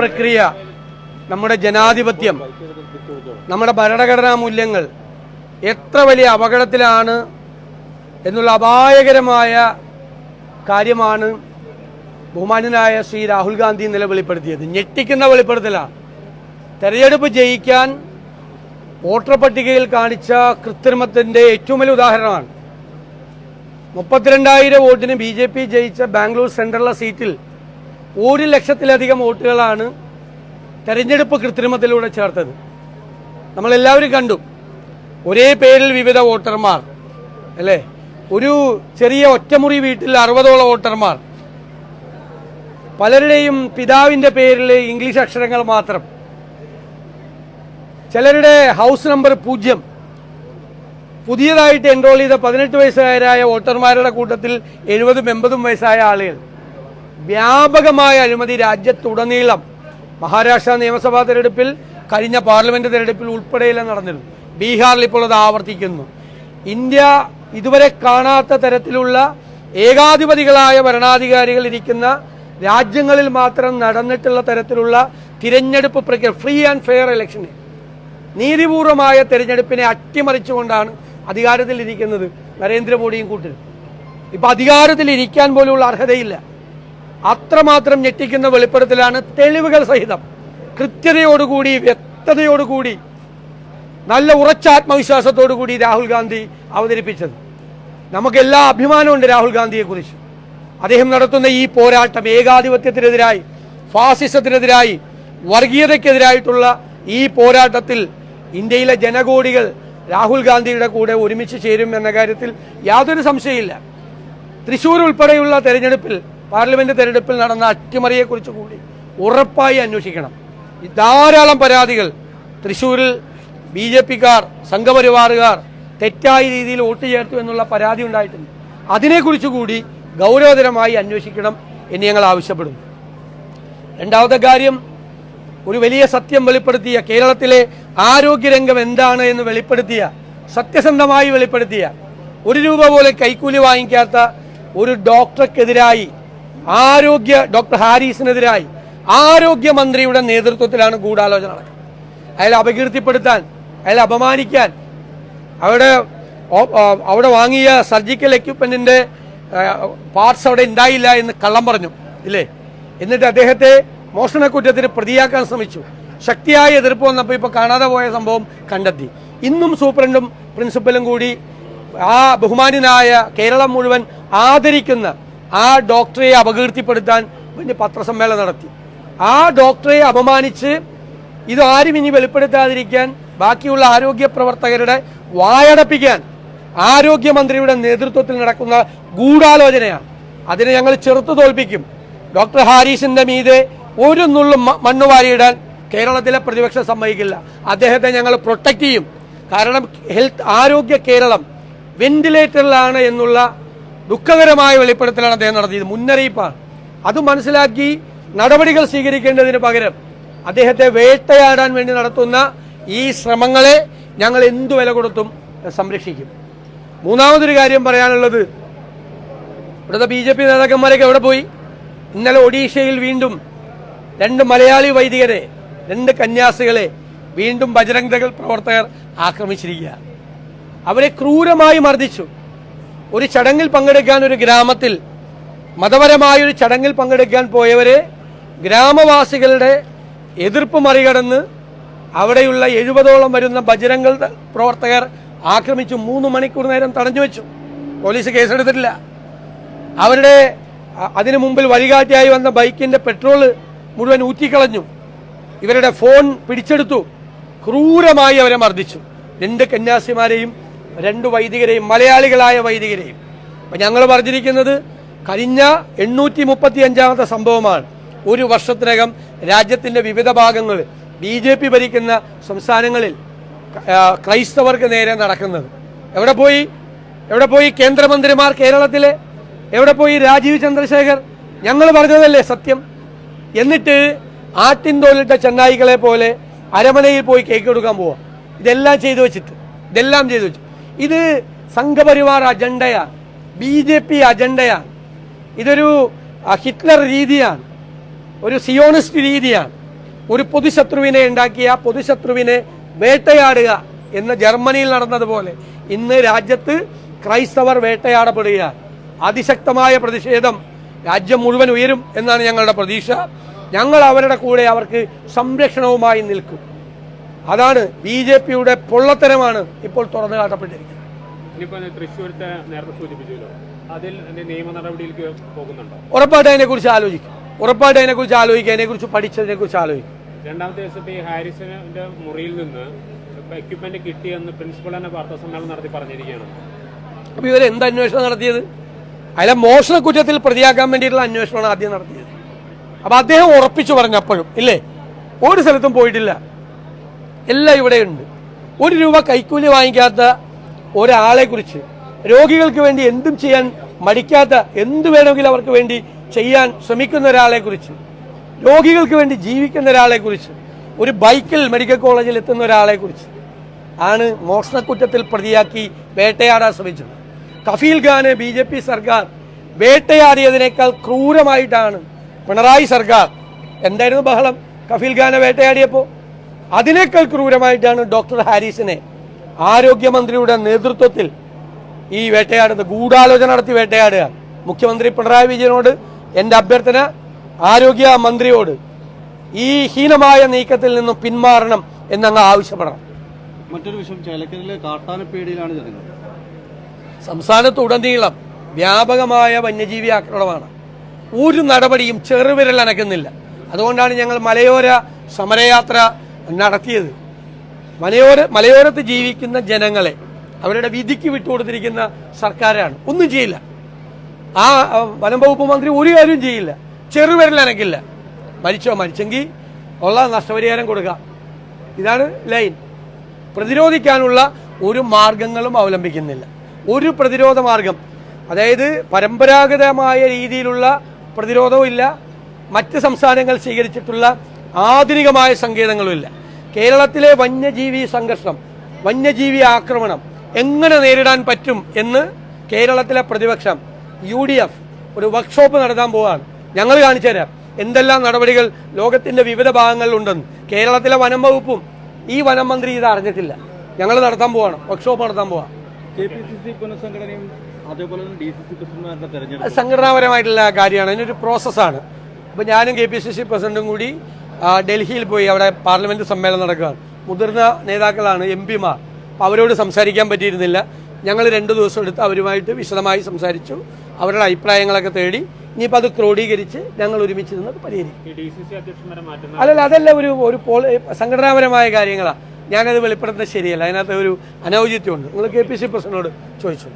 പ്രക്രിയ നമ്മുടെ ജനാധിപത്യം നമ്മുടെ ഭരണഘടനാ മൂല്യങ്ങൾ എത്ര വലിയ അപകടത്തിലാണ് എന്നുള്ള അപായകരമായ കാര്യമാണ് ബഹുമാനനായ ശ്രീ രാഹുൽ ഗാന്ധി ഇന്നലെ വെളിപ്പെടുത്തിയത്. ഞെട്ടിക്കുന്ന വെളിപ്പെടുത്തലാണ് തെരഞ്ഞെടുപ്പ് ജയിക്കാൻ വോട്ടർ പട്ടികയിൽ കാണിച്ച കൃത്രിമത്തിന്റെ ഏറ്റവും വലിയ ഉദാഹരണമാണ്. മുപ്പത്തിരണ്ടായിരം വോട്ടിന് ബി ജെ പി ജയിച്ച ബാംഗ്ലൂർ സെൻട്രലിലെ സീറ്റിൽ ഒരു ലക്ഷത്തിലധികം വോട്ടുകളാണ് തെരഞ്ഞെടുപ്പ് കൃത്രിമത്തിലൂടെ ചേർത്തത്. നമ്മളെല്ലാവരും കണ്ടു. ഒരേ പേരിൽ വിവിധ വോട്ടർമാർ അല്ലേ? ഒരു ചെറിയ ഒറ്റമുറി വീട്ടിൽ അറുപതോളം വോട്ടർമാർ. പലരുടെയും പിതാവിന്റെ പേരിൽ ഇംഗ്ലീഷ് അക്ഷരങ്ങൾ മാത്രം. ചിലരുടെ ഹൗസ് നമ്പർ പൂജ്യം. പുതിയതായിട്ട് എൻറോൾ ചെയ്ത പതിനെട്ട് വയസ്സുകാരായ വോട്ടർമാരുടെ കൂട്ടത്തിൽ എഴുപതും എൺപതും വയസ്സായ ആളുകൾ. വ്യാപകമായ അഴിമതി രാജ്യത്തുടനീളം മഹാരാഷ്ട്ര നിയമസഭാ തെരഞ്ഞെടുപ്പിൽ കഴിഞ്ഞ പാർലമെന്റ് തെരഞ്ഞെടുപ്പിൽ ഉൾപ്പെടെയെല്ലാം നടന്നിരുന്നു ബീഹാറിൽ ഇപ്പോൾ അത് ആവർത്തിക്കുന്നു. ഇന്ത്യ ഇതുവരെ കാണാത്ത തരത്തിലുള്ള ഏകാധിപതികളായ ഭരണാധികാരികൾ ഇരിക്കുന്ന രാജ്യങ്ങളിൽ മാത്രം നടന്നിട്ടുള്ള തരത്തിലുള്ള തിരഞ്ഞെടുപ്പ് പ്രക്രിയ ഫ്രീ ആൻഡ് ഫെയർ ഇലക്ഷന് നീതിപൂർവമായ തെരഞ്ഞെടുപ്പിനെ അട്ടിമറിച്ചുകൊണ്ടാണ് അധികാരത്തിൽ ഇരിക്കുന്നത് നരേന്ദ്രമോദിയും കൂട്ടരും. ഇപ്പൊ അധികാരത്തിൽ ഇരിക്കാൻ പോലുള്ള അർഹതയില്ല. അത്രമാത്രം ഞെട്ടിക്കുന്ന വെളിപ്പെടുത്തലാണ് തെളിവുകൾ സഹിതം. കൃത്യതയോടുകൂടി വ്യക്തതയോടുകൂടി നല്ല ഉറച്ച ആത്മവിശ്വാസത്തോടു കൂടി രാഹുൽ ഗാന്ധി അവതരിപ്പിച്ചത്. നമുക്ക് എല്ലാ അഭിമാനമുണ്ട് രാഹുൽ ഗാന്ധിയെ കുറിച്ച് അദ്ദേഹം നടത്തുന്ന ഈ പോരാട്ടം ഏകാധിപത്യത്തിനെതിരായി ഫാസിസത്തിനെതിരായി വർഗീയതയ്ക്കെതിരായിട്ടുള്ള ഈ പോരാട്ടത്തിൽ ഇന്ത്യയിലെ ജനകോടികൾ രാഹുൽ ഗാന്ധിയുടെ കൂടെ ഒരുമിച്ച് ചേരും എന്ന കാര്യത്തിൽ യാതൊരു സംശയമില്ല തൃശൂർ ഉൾപ്പെടെയുള്ള തെരഞ്ഞെടുപ്പിൽ പാർലമെന്റ് തെരഞ്ഞെടുപ്പിൽ നടന്ന അട്ടിമറിയെക്കുറിച്ച് കൂടി ഉറപ്പായി അന്വേഷിക്കണം. ധാരാളം പരാതികൾ. തൃശൂരിൽ ബി ജെ പിക്കാർ സംഘപരിവാറുകാർ തെറ്റായ രീതിയിൽ വോട്ട് ചേർത്തു എന്നുള്ള പരാതി ഉണ്ടായിട്ടുണ്ട്. അതിനെക്കുറിച്ച് കൂടി ഗൗരവതരമായി അന്വേഷിക്കണം എന്ന് ഞങ്ങൾ ആവശ്യപ്പെടുന്നു. രണ്ടാമത്തെ കാര്യം ഒരു വലിയ സത്യം വെളിപ്പെടുത്തിയ കേരളത്തിലെ ആരോഗ്യരംഗം എന്താണ് എന്ന് വെളിപ്പെടുത്തിയ സത്യസന്ധമായി വെളിപ്പെടുത്തിയ ഒരു രൂപ പോലെ കൈക്കൂലി വാങ്ങിക്കാത്ത ഒരു ഡോക്ടർക്കെതിരായി ആരോഗ്യ ഡോക്ടർ ഹാരിസിനെതിരായി ആരോഗ്യമന്ത്രിയുടെ നേതൃത്വത്തിലാണ് ഗൂഢാലോചന നടക്കുന്നത്. അയാളെ അപകീർത്തിപ്പെടുത്താൻ അയാളെ അപമാനിക്കാൻ അവിടെ അവിടെ വാങ്ങിയ സർജിക്കൽ എക്യുപ്മെന്റിന്റെ പാർട്സ് അവിടെ ഉണ്ടായില്ല എന്ന് കള്ളം പറഞ്ഞു ഇല്ലേ? എന്നിട്ട് അദ്ദേഹത്തെ മോഷണ കുറ്റത്തിന് പ്രതിയാക്കാൻ ശ്രമിച്ചു. ശക്തിയായ എതിർപ്പ് വന്നപ്പോൾ ഇപ്പൊ കാണാതെ പോയ സംഭവം കണ്ടെത്തി. ഇന്നും സൂപ്രണ്ടും പ്രിൻസിപ്പലും കൂടി ആ ബഹുമാന്യനായ കേരളം മുഴുവൻ ആദരിക്കുന്ന ആ ഡോക്ടറെ അപകീർത്തിപ്പെടുത്താൻ വേണ്ടി പത്രസമ്മേളനം നടത്തി. ആ ഡോക്ടറെ അപമാനിച്ച് ഇത് ആരും ഇനി വെളിപ്പെടുത്താതിരിക്കാൻ ബാക്കിയുള്ള ആരോഗ്യ പ്രവർത്തകരുടെ വായടപ്പിക്കാൻ ആരോഗ്യമന്ത്രിയുടെ നേതൃത്വത്തിൽ നടക്കുന്ന ഗൂഢാലോചനയാണ്. അതിനെ ഞങ്ങൾ ചെറുത്തു തോൽപ്പിക്കും. ഡോക്ടർ ഹാരിസിന്റെ മീതെ ഒരു നുള്ളും മണ്ണു വാരിയിടാൻ കേരളത്തിലെ പ്രതിപക്ഷം സമ്മതിക്കില്ല. അദ്ദേഹത്തെ ഞങ്ങൾ പ്രൊട്ടക്ട് ചെയ്യും. കാരണം ഹെൽത്ത് ആരോഗ്യ കേരളം വെന്റിലേറ്ററിലാണ് എന്നുള്ള ദുഃഖകരമായ വെളിപ്പെടുത്തലാണ് അദ്ദേഹം നടത്തിയത്. മുന്നറിയിപ്പാണ്. അത് മനസ്സിലാക്കി നടപടികൾ സ്വീകരിക്കേണ്ടതിന് പകരം അദ്ദേഹത്തെ വേട്ടയാടാൻ വേണ്ടി നടത്തുന്ന ഈ ശ്രമങ്ങളെ ഞങ്ങൾ എന്തു വില കൊടുത്തും സംരക്ഷിക്കും. മൂന്നാമതൊരു കാര്യം പറയാനുള്ളത് ഇവിടുത്തെ ബി ജെ പി നേതാക്കന്മാരൊക്കെ എവിടെ പോയി? ഇന്നലെ ഒഡീഷയിൽ വീണ്ടും രണ്ട് മലയാളി വൈദികരെ രണ്ട് കന്യാസികളെ വീണ്ടും ബജരംഗ് ദൾ പ്രവർത്തകർ ആക്രമിച്ചിരിക്കുക അവരെ ക്രൂരമായി മർദ്ദിച്ചു. ഒരു ചടങ്ങിൽ പങ്കെടുക്കാൻ ഒരു ഗ്രാമത്തിൽ മതപരമായ ഒരു ചടങ്ങിൽ പങ്കെടുക്കാൻ പോയവരെ ഗ്രാമവാസികളുടെ എതിർപ്പ് മറികടന്ന് അവിടെയുള്ള എഴുപതോളം വരുന്ന ബജരംഗൾ പ്രവർത്തകർ ആക്രമിച്ചു. മൂന്ന് മണിക്കൂർ നേരം തടഞ്ഞു വെച്ചു. പോലീസ് കേസെടുത്തിട്ടില്ല. അവരുടെ അതിനു മുമ്പിൽ വഴികാറ്റിയായി വന്ന ബൈക്കിന്റെ പെട്രോൾ മുഴുവൻ ഊറ്റിക്കളഞ്ഞു. ഇവരുടെ ഫോൺ പിടിച്ചെടുത്തു. ക്രൂരമായി അവരെ മർദ്ദിച്ചു. രണ്ട് കന്യാസിമാരെയും രണ്ട് വൈദികരെയും മലയാളികളായ വൈദികരെയും. അപ്പൊ ഞങ്ങൾ പറഞ്ഞിരിക്കുന്നത് കഴിഞ്ഞ എണ്ണൂറ്റി മുപ്പത്തി അഞ്ചാമത്തെ സംഭവമാണ്. ഒരു വർഷത്തിനകം രാജ്യത്തിന്റെ വിവിധ ഭാഗങ്ങളിൽ ബി ജെ പി ഭരിക്കുന്ന സംസ്ഥാനങ്ങളിൽ ക്രൈസ്തവർക്ക് നേരെ നടക്കുന്നത്. എവിടെ പോയി? എവിടെ പോയി കേന്ദ്രമന്ത്രിമാർ കേരളത്തിലെ? എവിടെ പോയി രാജീവ് ചന്ദ്രശേഖർ? ഞങ്ങൾ പറഞ്ഞതല്ലേ സത്യം. എന്നിട്ട് ആട്ടിൻതോലിട്ട ചെന്നായികളെ പോലെ അരമനയിൽ പോയി കേക്ക് കൊടുക്കാൻ പോവുക ഇതെല്ലാം ചെയ്തു വെച്ചിട്ട് ഇതെല്ലാം ചെയ്തു വെച്ചു ഇത് സംഘപരിവാർ അജണ്ടയാണ് ബി ജെ പി അജണ്ടയാണ് ഇതൊരു ഹിറ്റ്ലർ രീതിയാണ്. ഒരു സിയോണിസ്റ്റ് രീതിയാണ്. ഒരു പൊതുശത്രുവിനെ ഉണ്ടാക്കിയ പൊതുശത്രുവിനെ വേട്ടയാടുക എന്ന് ജർമ്മനിയിൽ നടന്നതുപോലെ ഇന്ന് രാജ്യത്ത് ക്രൈസ്തവർ വേട്ടയാടപ്പെടുകയാണ്. അതിശക്തമായ പ്രതിഷേധം രാജ്യം മുഴുവൻ ഉയരും എന്നാണ് ഞങ്ങളുടെ പ്രതീക്ഷ. ഞങ്ങൾ അവരുടെ കൂടെ അവർക്ക് സംരക്ഷണവുമായി നിൽക്കും. അതാണ് ബി ജെ പിയുടെ പൊള്ളത്തരമാണ് ഇപ്പോൾ തുറന്നു കാട്ടപ്പെട്ടിരിക്കുന്നത്. തൃശ്ശൂരത്തെ നേരത്തെ സൂചിപ്പിച്ചല്ലോ. അതിൽ നിയമ നടപടിയിലേക്ക് പോകുന്നുണ്ടോ? ഉറപ്പായിട്ട് അതിനെക്കുറിച്ച് ആലോചിക്കും. ഉറപ്പായിട്ട് അതിനെക്കുറിച്ച് ആലോചിക്കും. അതിനെക്കുറിച്ച് പഠിച്ചതിനെക്കുറിച്ച് ആലോചിക്കും. രണ്ടാമത്തെ ദിവസത്തെ ഈ ഹാരിസന്റെ മുറിയിൽ നിന്ന് എക്യുപ്മെന്റ് കിട്ടിയെന്ന് പ്രിൻസിപ്പൾ തന്നെ വാർത്താ സമ്മേളനം നടത്തി പറഞ്ഞിരിക്കുകയാണ്. അപ്പൊ ഇവർ എന്ത് അന്വേഷണം നടത്തിയത്? അയാളെ മോഷണ കുറ്റത്തിൽ പ്രതിയാക്കാൻ വേണ്ടിയിട്ടുള്ള അന്വേഷണമാണ് ആദ്യം നടത്തിയത്. അപ്പൊ അദ്ദേഹം ഉറപ്പിച്ചു പറഞ്ഞപ്പോഴും ഇല്ലേ? ഒരു സ്ഥലത്തും പോയിട്ടില്ല. എല്ലാം ഇവിടെയുണ്ട് ഒരു രൂപ കൈക്കൂലി വാങ്ങിക്കാത്ത ഒരാളെ കുറിച്ച് രോഗികൾക്ക് വേണ്ടി എന്തും ചെയ്യാൻ മടിക്കാത്ത എന്ത് വേണമെങ്കിലും അവർക്ക് വേണ്ടി ചെയ്യാൻ ശ്രമിക്കുന്ന ഒരാളെ കുറിച്ച് രോഗികൾക്ക് വേണ്ടി ജീവിക്കുന്ന ഒരാളെ കുറിച്ച് ഒരു ബൈക്കിൽ മെഡിക്കൽ കോളേജിൽ എത്തുന്ന ഒരാളെ കുറിച്ച് ആണ് മോഷണക്കുറ്റത്തിൽ പ്രതിയാക്കി വേട്ടയാടാൻ ശ്രമിച്ചത്. കഫീൽ ഖാനെ ബി ജെ പി സർക്കാർ വേട്ടയാടിയതിനേക്കാൾ ക്രൂരമായിട്ടാണ് പിണറായി സർക്കാർ എന്തായിരുന്നു ബഹളം? കഫീൽ ഖാനെ വേട്ടയാടിയപ്പോൾ അതിനേക്കാൾ ക്രൂരമായിട്ടാണ് ഡോക്ടർ ഹാരിസിനെ ആരോഗ്യമന്ത്രിയുടെ നേതൃത്വത്തിൽ ഈ വേട്ടയാടുന്നത്. ഗൂഢാലോചന നടത്തി വേട്ടയാടുക. മുഖ്യമന്ത്രി പിണറായി വിജയനോട് എന്റെ അഭ്യർത്ഥന ആരോഗ്യ മന്ത്രിയോട് ഈ ഹീനമായ നീക്കത്തിൽ നിന്നും പിന്മാറണം എന്നങ്ങ് ആവശ്യപ്പെടണം. മറ്റൊരു വിഷയം ചേലക്കരയിലെ കാട്ടാനപ്പേടിയിലാണ് ജനങ്ങൾ. സംസ്ഥാനത്തുടനീളം വ്യാപകമായ വന്യജീവി ആക്രമണമാണ്. ഒരു നടപടിയും ചെറുവിരൽ അനക്കുന്നില്ല. അതുകൊണ്ടാണ് ഞങ്ങൾ മലയോര സമരയാത്ര നടത്തിയത്. മലയോര മലയോരത്ത് ജീവിക്കുന്ന ജനങ്ങളെ അവരുടെ വിധിക്ക് വിട്ടുകൊടുത്തിരിക്കുന്ന സർക്കാരാണ്. ഒന്നും ചെയ്യില്ല. ആ വനം വകുപ്പ് മന്ത്രി ഒരു കാര്യവും ചെയ്യില്ല. ചെറുവിരൽ അനക്കില്ല മരിച്ചോ മരിച്ചെങ്കിൽ ഉള്ള നഷ്ടപരിഹാരം കൊടുക്കാം. ഇതാണ് ലൈൻ. പ്രതിരോധിക്കാനുള്ള ഒരു മാർഗങ്ങളും അവലംബിക്കുന്നില്ല. ഒരു പ്രതിരോധ മാർഗം. അതായത് പരമ്പരാഗതമായ രീതിയിലുള്ള പ്രതിരോധവും ഇല്ല. മറ്റ് സംസ്ഥാനങ്ങൾ സ്വീകരിച്ചിട്ടുള്ള ആധുനികമായ സങ്കേതങ്ങളുമില്ല. കേരളത്തിലെ വന്യജീവി സംഘർഷം വന്യജീവി ആക്രമണം എങ്ങനെ നേരിടാൻ പറ്റും എന്ന് കേരളത്തിലെ പ്രതിപക്ഷം യു ഡി എഫ് ഒരു വർക്ക്ഷോപ്പ് നടത്താൻ പോവാണ്. ഞങ്ങൾ കാണിച്ചു തരാം. എന്തെല്ലാം നടപടികൾ ലോകത്തിന്റെ വിവിധ ഭാഗങ്ങളിലുണ്ടെന്ന്. കേരളത്തിലെ വനം വകുപ്പും ഈ വനം മന്ത്രി ഇത് അറിഞ്ഞിട്ടില്ല. ഞങ്ങൾ നടത്താൻ പോവാണ്. വർക്ക്ഷോപ്പ് നടത്താൻ പോവാം. സംഘടനാപരമായിട്ടുള്ള കാര്യമാണ്. അതിനൊരു പ്രോസസ്സാണ് അപ്പോൾ ഞാനും കെ പി സി സി പ്രസിഡന്റും കൂടി ഡൽഹിയിൽ പോയി അവിടെ പാർലമെന്റ് സമ്മേളനം നടക്കുകയാണ്. മുതിർന്ന നേതാക്കളാണ് എം പിമാർ. അപ്പോൾ അവരോട് സംസാരിക്കാൻ പറ്റിയിരുന്നില്ല. ഞങ്ങൾ രണ്ട് ദിവസം എടുത്ത് അവരുമായിട്ട് വിശദമായി സംസാരിച്ചു. അവരുടെ അഭിപ്രായങ്ങളൊക്കെ തേടി ഇനിയിപ്പോൾ അത് ക്രോഡീകരിച്ച് ഞങ്ങൾ ഒരുമിച്ച് നിന്ന് പരിഹരിക്കും. അല്ലല്ല അതല്ല ഒരു ഒരു പോൾ സംഘടനാപരമായ കാര്യങ്ങളാണ് ഞാനത് വെളിപ്പെടുത്തുന്നത് ശരിയല്ല. അതിനകത്ത് ഒരു അനൗചിത്യമുണ്ട് നിങ്ങൾ കെ പി സി പ്രസിഡന്റിനോട് ചോദിച്ചു